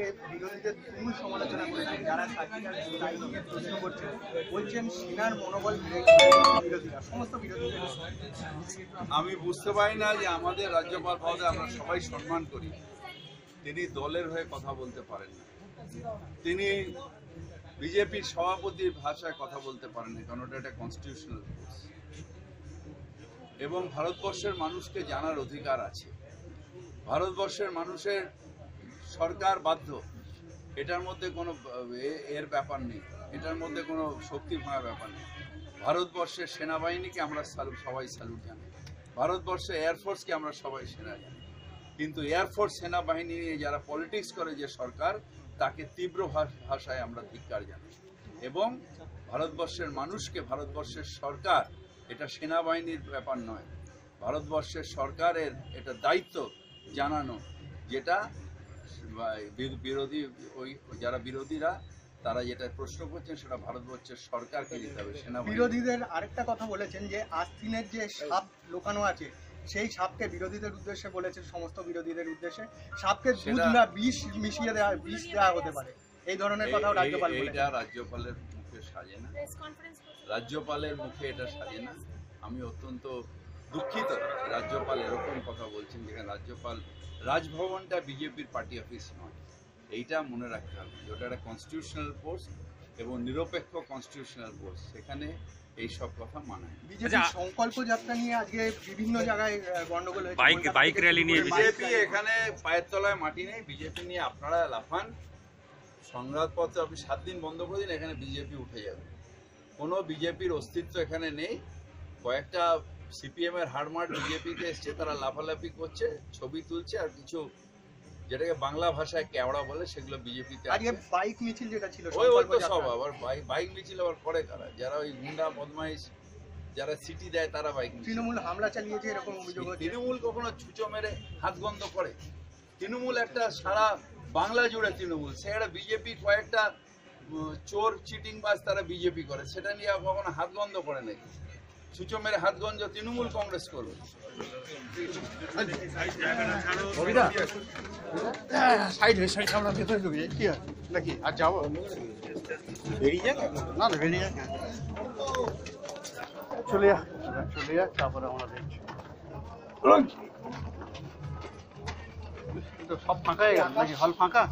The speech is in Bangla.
আজকে বিরোধীদের তুমুল সমালোচনা করেছেন, যারা প্রশ্ন করছেন, বলছেন সেনার মনোবল বিরোধীরা, সমস্ত বিরোধীদের আমি বুঝতে পারি না যে আমাদের রাজ্যপাল মহোদয়, আমরা সবাই সম্মান করি। তিনি দলের হয়ে কথা বলতে পারেন না। তিনি বিজেপির সভাপতির ভাষায় কথা বলতে পারেন না, কারণ ওটা একটা কনস্টিটিউশনাল এবং ভারতবর্ষের মানুষকে জানার অধিকার আছে। ভারতবর্ষের মানুষের সরকার বাধ্য। এটার মধ্যে কোনো এর ব্যাপার নেই। এটার মধ্যে কোনো শক্তি ভাঙার ব্যাপার নেই। ভারতবর্ষের সেনাবাহিনীকে আমরা সবাই স্যালুট জানি। ভারতবর্ষের এয়ারফোর্সকে আমরা সবাই সেনা জানি। কিন্তু এয়ারফোর্স সেনাবাহিনী নিয়ে যারা পলিটিক্স করে যে সরকার, তাকে তীব্র ভাষায় আমরা ধিক্কার জানাই এবং ভারতবর্ষের মানুষকে ভারতবর্ষের সরকার, এটা সেনাবাহিনীর ব্যাপার নয়। ভারতবর্ষের সরকারের এটা দায়িত্ব জানানো, যেটা বিরোধী ওই যারা বিরোধীরা তারা যেটা প্রশ্ন করছেন সেটা ভারতবর্ষের সরকারকে দিতে হবে সেনাবাহিনী বিরোধীদের আরেকটা কথা বলেছেন যে আস্তিনের যে সাপ লুকানো আছে সেই সাপকে বিরোধীদের উদ্দেশ্যে বলেছেন সমস্ত বিরোধীদের উদ্দেশ্যে। সাপকে দুধ না বিষ মিশিয়ে দেওয়া বিষ দেওয়া হতে পারে। এই ধরনের কথাও রাজ্যপাল এইটা রাজ্যপালের মুখে সাজে না। রাজ্যপালের মুখে এটা সাজে না। আমি অত্যন্ত দুঃখিত। রাজ্যপাল এরকম কথা বলছেন যেখানে রাজ্যপাল রাজভবনটা বিজেপির পার্টি অফিস নয়। এইটা মনে রাখতে হবে যে ওটা একটা কনস্টিটিউশনাল কোর্স এবং নিরপেক্ষ কনস্টিটিউশনাল কোর্স সেখানে এই সব কথা মানায় বিজেপি আচ্ছা, সংকল্প যাত্রা নিয়ে আজকে বিভিন্ন জায়গায় গন্ডগোল হয়েছে। বাইক- বাইক র্যালি নিয়ে বিজেপি এখানে পায়ের তলায় মাটি নেই বিজেপি নিয়ে আপনারা লাফান। সংবাদপত্র আপনি সাত দিন বন্ধ করে দিন এখানে বিজেপি উঠে যাবে। কোনো বিজেপির অস্তিত্ব এখানে নেই। কয়েকটা সিপিএম এর হারমার্ট বিজেপিতে এসছে তারা লাফালাফি করছে ছবি তুলছে আর কিছু যেটাকে বাংলা ভাষায় কেওড়া বলে সেগুলো বিজেপিতে আজকে বাইক মিছিল যেটা ছিল ওই ওই তো সব আবার বাইক বাইক মিছিল আবার করে কারা? যারা ওই গুন্ডা বদমাইশ যারা সিটি দেয় তারা বাইক তৃণমূল হামলা চালিয়েছে এরকম অভিযোগ তৃণমূল কখনো ছুঁচো মেরে হাত বন্ধ করে? তৃণমূল একটা সারা বাংলা জুড়ে তৃণমূল। সে একটা বিজেপি কয়েকটা চোর চিটিং বাজ তারা বিজেপি করে। সেটা নিয়ে কখনো হাত বন্ধ করে নাকি ছুঁচো মেরে হাত গঞ্জ তৃণমূল কংগ্রেস সাইড হয়ে সাইড আমরা ভেতরে ঢুকে কি হয় নাকি? আর যাব? বেরিয়ে যাক? না না বেরিয়ে যাক চলে যা চলে যাক তারপরে আমরা দেখছি। সব ফাঁকা নাকি? হল ফাঁকা?